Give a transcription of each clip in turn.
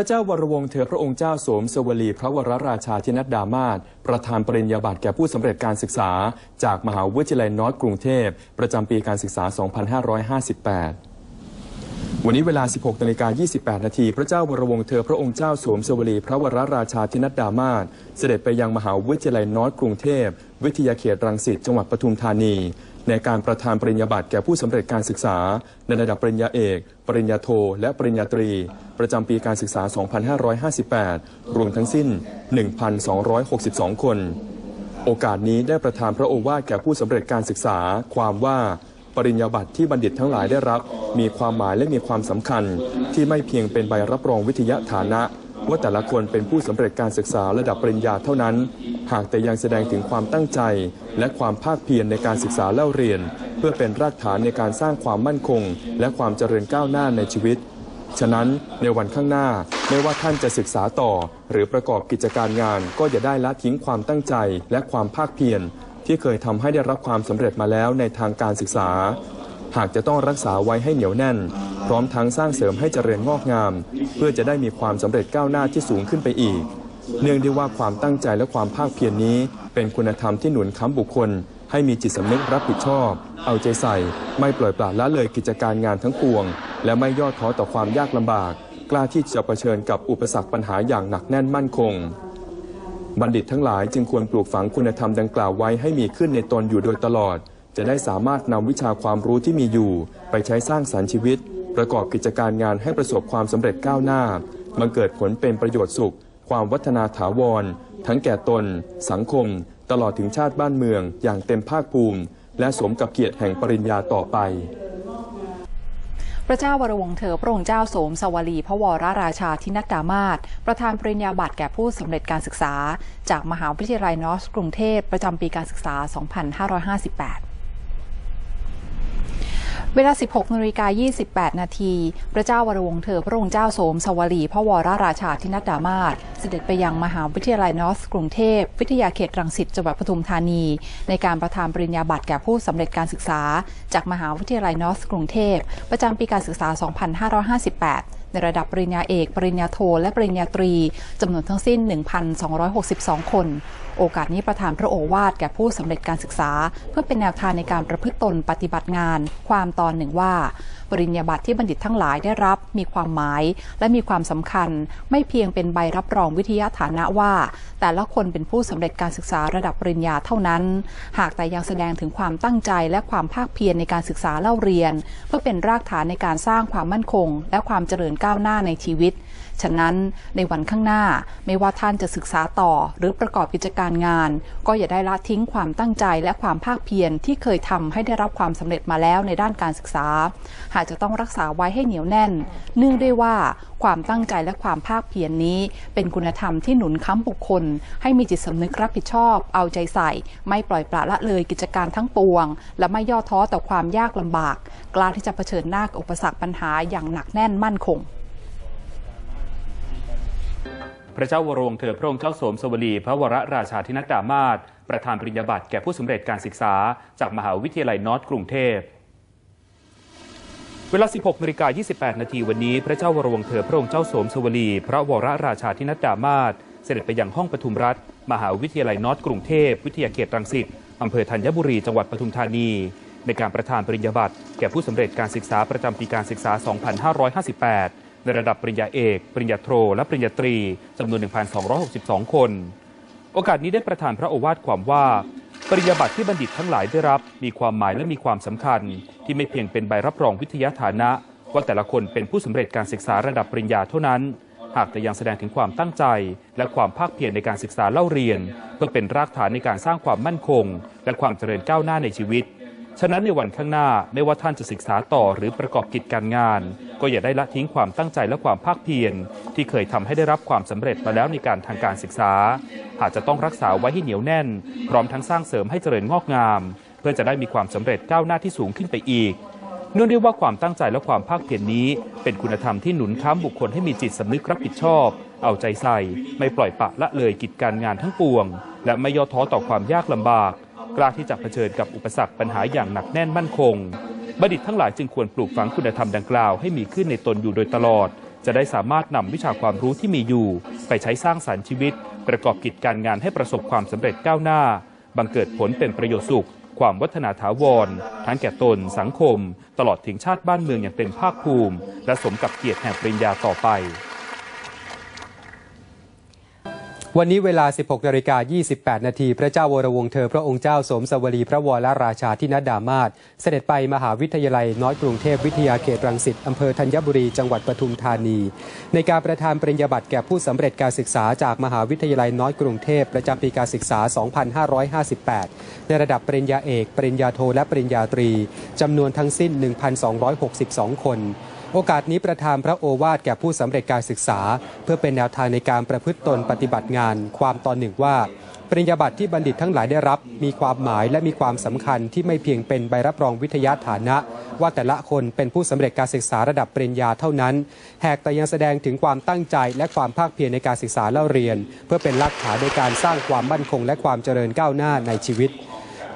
ระเจ้าวรวงศ์เธอพระองค์เจ้าสมสวลีพระวรราชาธินัดดามาศประธานปริญญาบัตรแก่ผู้สำเร็จการศึกษา จากมหาวิทยาลัยนอตกรุงเทพ ประจำปีการศึกษา 2558 วันนี้เวลา 16นาฬิกา28 นาที พระเจ้าวรวงศ์เธอพระองค์เจ้าโสมสวลีพระวรราชาธินัดดามาศเสด็จไปยังมหาวิทยาลัยนอร์ทกรุงเทพ วิทยาเขตรังสิตจังหวัดปทุมธานี ในการประทานปริญญาบัตรแก่ผู้สำเร็จการศึกษา ในระดับปริญญาเอก ปริญญาโท และปริญญาตรี ประจำปีการศึกษา 2558 รวมทั้งสิ้น 1,262 คน โอกาสนี้ได้ประทานพระโอวาทแก่ผู้สำเร็จการศึกษาความว่า ริญญาบัตรที่บัณฑิตทั้งหลายได้รับ มีความหมายและมีความสำคัญ ที่ไม่เพียงเป็นใบรับรองวิทยาฐานะ ว่าแต่ละคนเป็นผู้สำเร็จการศึกษาระดับปริญญาเท่านั้น หากแต่ยังแสดงถึงความตั้งใจ และความภาคเพียรในการศึกษาเล่าเรียน เพื่อเป็นรากฐานในการสร้างความมั่นคง และความเจริญก้าวหน้าในชีวิตฉะนั้นในวันข้างหน้าไม่ว่าท่านจะศึกษาต่อ หรือประกอบกิจการงาน ก็อย่าได้ละทิ้งความตั้งใจและความภาคเพียร ที่เคยทำให้ได้รับความสำเร็จมาแล้วในทางการศึกษา หากจะต้องรักษาไว้ให้เหนียวแน่น พร้อมทั้งสร้างเสริมให้เจริญงอกงาม เพื่อจะได้มีความสำเร็จก้าวหน้าที่สูงขึ้นไปอีก เนื่องด้วยว่าความตั้งใจและความภาคเพียรนนี้ เป็นคุณธรรมที่หนุนค้ำบุคคล ให้มีจิตสำนึกรับผิดชอบ เอาใจใส่ ไม่ปล่อยปละละเลยกิจการงานทั้งปวง และไม่ย่อท้อต่อความยากลำบาก กล้าที่จะเผชิญกับอุปสรรคปัญหาอย่างหนักแน่นมั่นคง บัณฑิตทั้งหลายจึงควรปลูกฝังคุณธรรมดังกล่าวไว้ให้มีขึ้นในตนอยู่โดยตลอด จะได้สามารถนำวิชาความรู้ที่มีอยู่ ไปใช้สร้างสรรค์ชีวิต ประกอบกิจการงานให้ประสบความสำเร็จก้าวหน้ามันเกิดผลเป็นประโยชน์สุข ความวัฒนาถาวร ทั้งแก่ตน สังคม ตลอดถึงชาติบ้านเมือง อย่างเต็มภาคภูมิ และสมกับเกียรติแห่งปริญญาต่อไป ระเจ้าวรวงเธอพระองค์เจ้าโสมสวลี พระวรราชาทินัดดามาศประธานปริญญาบัตรแก่ผู้สำเร็จการศึกษา จากมหาวิทยาลัยนอร์ทกรุงเทพประจำปีการศึกษา 2558 เวลา 16นาฬิกา28 นาที พระเจ้าวรวงศ์เธอพระองค์เจ้าโสมสวลีพระวรราชาธินัดดามาศเสด็จไปยังมหาวิทยาลัยนอร์ทกรุงเทพ วิทยาเขตรังสิตจังหวัดปทุมธานี ในการประทานปริญญาบัตรแก่ผู้สำเร็จการศึกษา จากมหาวิทยาลัยนอร์ทกรุงเทพ ประจำปีการศึกษา 2558 ในระดับปริญญาเอก ปริญญาโท และปริญญาตรีจำนวนทั้งสิ้น 1,262 คน โอกาสนี้ประธานพระโอวาทแก่ผู้สำเร็จการศึกษา เพื่อเป็นแนวทางในการประพฤติตนปฏิบัติงาน ความตอนหนึ่งว่า ปริญญาบัตรที่บัณฑิตทั้งหลายได้รับ มีความหมาย และมีความสำคัญ ไม่เพียงเป็นใบรับรองวิทยาฐานะว่า แต่ละคนเป็นผู้สำเร็จการศึกษาระดับปริญญาเท่านั้น หากแต่ยังแสดงถึงความตั้งใจและความภาคเพียรในการศึกษาเล่าเรียน เพื่อเป็นรากฐานในการสร้างความมั่นคง และความเจริญก้าวหน้าในชีวิต ฉะนั้นในวันข้างหน้าไม่ว่าท่านจะศึกษาต่อหรือประกอบกิจการงาน ก็อย่าได้ละทิ้งความตั้งใจและความภาคเพียรที่เคยทำให้ได้รับความสำเร็จมาแล้วในด้านการศึกษา หากจะต้องรักษาไว้ให้เหนียวแน่น เนื่องด้วยว่าความตั้งใจและความภาคเพียรนนี้ เป็นคุณธรรมที่หนุนค้ำบุคคล ให้มีจิตสำนึกรับผิดชอบ เอาใจใส่ ไม่ปล่อยปละละเลยกิจการทั้งปวง และไม่ย่อท้อต่อความยากลำบาก กล้าที่จะเผชิญหน้ากับอุปสรรคปัญหาอย่างหนักแน่นมั่นคง ระเจ้าวรวงศ์เธอพระองค์เจ้าโสมสวลีพระวรราชาธินัดดามาศประธานปริญญาบัตรแก่ผู้สำเร็จการศึกษา จากมหาวิทยาลัยนอร์ทกรุงเทพเวลา 16นาฬิกา28 นาทีวันนี้ พระเจ้าวรวงศ์เธอพระองค์เจ้าโสมสวลี พระวรราชาธินัดดามาศเสด็จไปยังห้องปทุมรัฐ มหาวิทยาลัยนอร์ทกรุงเทพ วิทยาเขตรังสิตอำเภอธัญบุรี จังหวัดปทุมธานี ในการประธานปริญญาบัตรแก่ผู้สำเร็จการศึกษาประจำปีการศึกษา 2558 ในระดับปริญญาเอก ปริญญาโท และปริญญาตรีจำนวน 1,262 คน โอกาสนี้ได้ประทานพระโอวาทความว่า ปริญญาบัตรที่บัณฑิตทั้งหลายได้รับ มีความหมายและมีความสำคัญ ที่ไม่เพียงเป็นใบรับรองวิทยาฐานะ ว่าแต่ละคนเป็นผู้สำเร็จการศึกษาระดับปริญญาเท่านั้น หากแต่ยังแสดงถึงความตั้งใจ และความภาคเพียรในการศึกษาเล่าเรียน เพื่อเป็นรากฐานในการสร้างความมั่นคง และความเจริญก้าวหน้าในชีวิตฉะนั้นในวันข้างหน้าไม่ว่าท่านจะศึกษาต่อหรือประกอบกิจการงาน ก็อย่าได้ละทิ้งความตั้งใจและความภาคเพียรที่เคยทำให้ได้รับความสำเร็จมาแล้วในการทางการศึกษาหากจะต้องรักษาไว้ให้เหนียวแน่น พร้อมทั้งสร้างเสริมให้เจริญงอกงาม เพื่อจะได้มีความสำเร็จก้าวหน้าที่สูงขึ้นไปอีกเนื่องด้วยว่าความตั้งใจและความภาคเพียรนนี้ เป็นคุณธรรมที่หนุนค้ำบุคคลให้มีจิตสำนึกรับผิดชอบ เอาใจใส่ ไม่ปล่อยปะละเลยกิจการงานทั้งปวง และไม่ย่อท้อต่อความยากลำบาก กล้าที่จะเผชิญกับอุปสรรคปัญหาอย่างหนักแน่นมั่นคง บัณฑิตทั้งหลายจึงควรปลูกฝังคุณธรรมดังกล่าวให้มีขึ้นในตนอยู่โดยตลอด จะได้สามารถนำวิชาความรู้ที่มีอยู่ ไปใช้สร้างสรรค์ชีวิต ประกอบกิจการงานให้ประสบความสำเร็จก้าวหน้า บังเกิดผลเป็นประโยชน์สุข ความวัฒนาถาวร ทั้งแก่ตน สังคม ตลอดถึงชาติบ้านเมืองอย่างเต็มภาคภูมิ และสมกับเกียรติแห่งปริญญาต่อไป วันนี้เวลา 16นาฬิกา28 นาที พระเจ้าวรวงศ์เธอพระองค์เจ้าสมสวรีพระวรราชาธินัดดามาศเสด็จไปมหาวิทยาลัยน้อยกรุงเทพวิทยาเขตรังสิตอำเภอธัญบุรีจังหวัดปทุมธานี ในการประทานปริญญาบัตรแก่ผู้สำเร็จการศึกษาจากมหาวิทยาลัยน้อยกรุงเทพประจำปีการศึกษา 2558 ในระดับปริญญาเอก ปริญญาโทและปริญญาตรีจำนวนทั้งสิ้น 1,262 คน โอกาสนี้ประทานพระโอวาทแก่ผู้สำเร็จการศึกษา เพื่อเป็นแนวทางในการประพฤติตนปฏิบัติงานความตอนหนึ่งว่าปริญญาบัตรที่บัณฑิตทั้งหลายได้รับ มีความหมายและมีความสำคัญที่ไม่เพียงเป็นใบรับรองวิทยาฐานะ ว่าแต่ละคนเป็นผู้สำเร็จการศึกษาระดับปริญญาเท่านั้น แหกแต่ยังแสดงถึงความตั้งใจและความภาคเพียรในการศึกษาเล่าเรียน เพื่อเป็นรากฐานในการสร้างความมั่นคง และความเจริญก้าวหน้าในชีวิต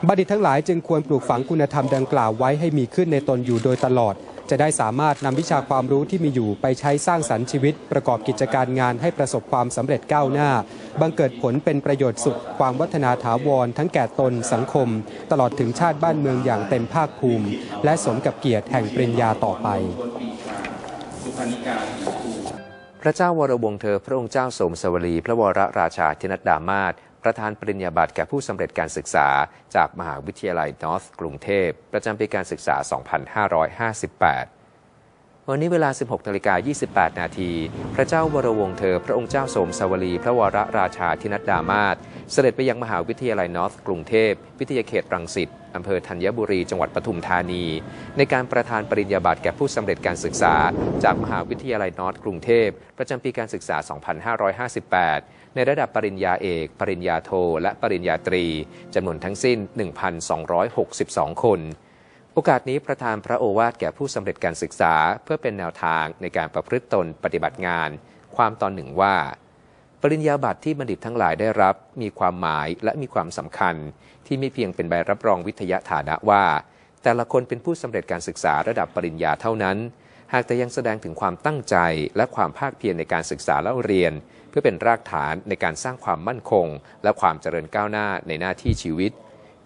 บัณฑิตทั้งหลายจึงควรปลูกฝังคุณธรรมดังกล่าวไว้ให้มีขึ้นในตนอยู่โดยตลอด จะได้สามารถนำวิชาความรู้ที่มีอยู่ไปใช้สร้างสรรค์ชีวิต ประกอบกิจการงานให้ประสบความสำเร็จก้าวหน้า บังเกิดผลเป็นประโยชน์สุขความวัฒนาถาวร ทั้งแก่ตนสังคม ตลอดถึงชาติบ้านเมืองอย่างเต็มภาคภูมิ และสมกับเกียรติแห่งปริญญาต่อไป พระเจ้าวรวงเธอ พระองค์เจ้าสมสวรีพระวรราชาธินัดดามาศประธานปริญญาบัตรแก่ผู้สำเร็จการศึกษา จากมหาวิทยาลัยนอร์ทกรุงเทพ ประจำปีการศึกษา 2558 วันนี้เวลา 16นาฬิกา28 นาที พระเจ้าวรวงเธอ พระองค์เจ้าสมสวลี พระวรราชาธินัดดามาศเสด็จไปยังมหาวิทยาลัยนอร์ทกรุงเทพ วิทยาเขตรังสิตอำเภอธัญบุรี จังหวัดปทุมธานี ในการประทานปริญญาบัตรแก่ผู้สำเร็จการศึกษา จากมหาวิทยาลัยนอร์ทกรุงเทพ ประจำปีการศึกษา 2558 ในระดับปริญญาเอก ปริญญาโท และปริญญาตรีจำนวนทั้งสิ้น 1,262 คน โอกาสนี้ประธานพระโอวาทแก่ผู้สำเร็จการศึกษา เพื่อเป็นแนวทางในการประพฤติตนปฏิบัติงาน ความตอนหนึ่งว่า ปริญญาบัตรที่บัณฑิตทั้งหลายได้รับ มีความหมายและมีความสำคัญ ที่ไม่เพียงเป็นใบรับรองวิทยาฐานะว่า แต่ละคนเป็นผู้สำเร็จการศึกษาระดับปริญญาเท่านั้น หากแต่ยังแสดงถึงความตั้งใจและความภาคเพียรในการศึกษาและเรียน เพื่อเป็นรากฐานในการสร้างความมั่นคง และความเจริญก้าวหน้าในหน้าที่ชีวิต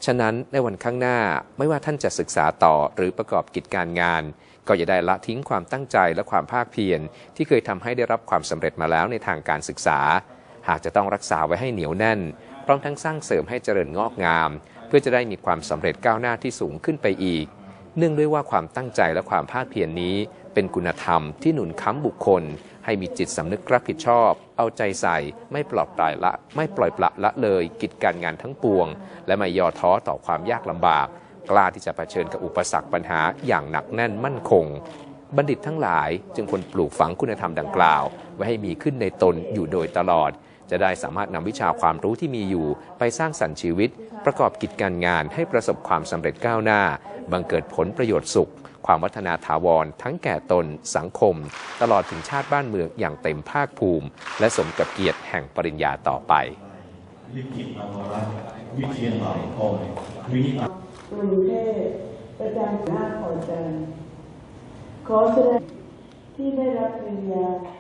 ฉะนั้นในวันข้างหน้าไม่ว่าท่านจะศึกษาต่อหรือประกอบกิจการงาน ก็อย่าได้ละทิ้งความตั้งใจและความภาคเพียรที่เคยทำให้ได้รับความสำเร็จมาแล้วในทางการศึกษา หากจะต้องรักษาไว้ให้เหนียวแน่น พร้อมทั้งสร้างเสริมให้เจริญงอกงาม เพื่อจะได้มีความสำเร็จก้าวหน้าที่สูงขึ้นไปอีก เนื่องด้วยว่าความตั้งใจและความภาคเพียรนนี้ เป็นคุณธรรมที่หนุนค้ำบุคคล ให้มีจิตสำนึกรับผิดชอบ เอาใจใส่ ไม่ปลอดปล่อยละ ไม่ปล่อยปละละเลย กิจการงานทั้งปวง และไม่ย่อท้อต่อความยากลำบาก กล้าที่จะเผชิญกับอุปสรรคปัญหาอย่างหนักแน่นมั่นคง บัณฑิตทั้งหลายจึงควรปลูกฝังคุณธรรมดังกล่าว ไว้ให้มีขึ้นในตนอยู่โดยตลอด จะได้สามารถนำวิชาความรู้ที่มีอยู่ ไปสร้างสรรค์ชีวิต ประกอบกิจการงานให้ประสบความสำเร็จก้าวหน้า บังเกิดผลประโยชน์สุข ความวัฒนาถาวร ทั้งแก่ตน สังคม ตลอดถึงชาติบ้านเมืองอย่างเต็มภาคภูมิ และสมกับเกียรติแห่งปริญญาต่อไปลิขิตอวรัตวิเชียนหลายทองวิกรุงเทพประจำหน้าขอใจขอแสดงที่ได้รับปริญญา